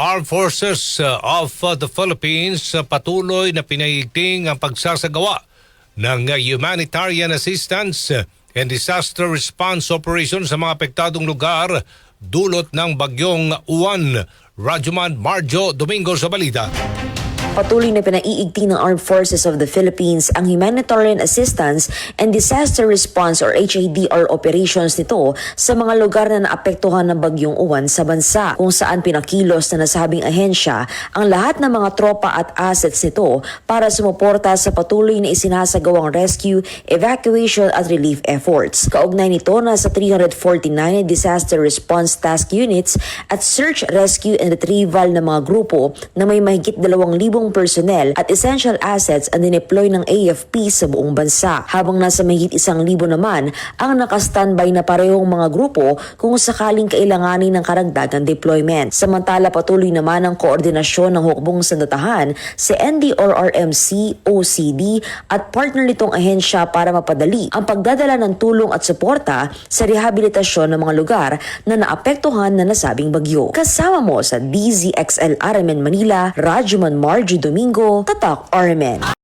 Armed Forces uh, of the Philippines uh, patuloy na pinaigting ang pagsasagawa ng uh, humanitarian assistance and disaster response operation sa mga apektadong lugar dulot ng bagyong Uwan. Rajuman Marjo Domingo sa balita. Patuloy na pinaiigting ng Armed Forces of the Philippines ang humanitarian assistance and disaster response or HADR operations nito sa mga lugar na naapektuhan ng bagyong uwan sa bansa kung saan pinakilos na nasabing ahensya ang lahat ng mga tropa at assets nito para sumuporta sa patuloy na isinasagawang rescue, evacuation at relief efforts. Kaugnay nito na sa 349 na disaster response task units at search, rescue and retrieval ng mga grupo na may mahigit 2,000 personnel at essential assets ang dineploy ng AFP sa buong bansa. Habang nasa mahigit isang libo naman ang nakastandby na parehong mga grupo kung sakaling kailanganin ng karagdagang deployment. Samantala patuloy naman ang koordinasyon ng hukbong sandatahan sa NDRRMC, OCD at partner nitong ahensya para mapadali ang pagdadala ng tulong at suporta sa rehabilitasyon ng mga lugar na naapektuhan na nasabing bagyo. Kasama mo sa DZXL RMN Manila, Rajuman Margie Domingo, Tatak RMN.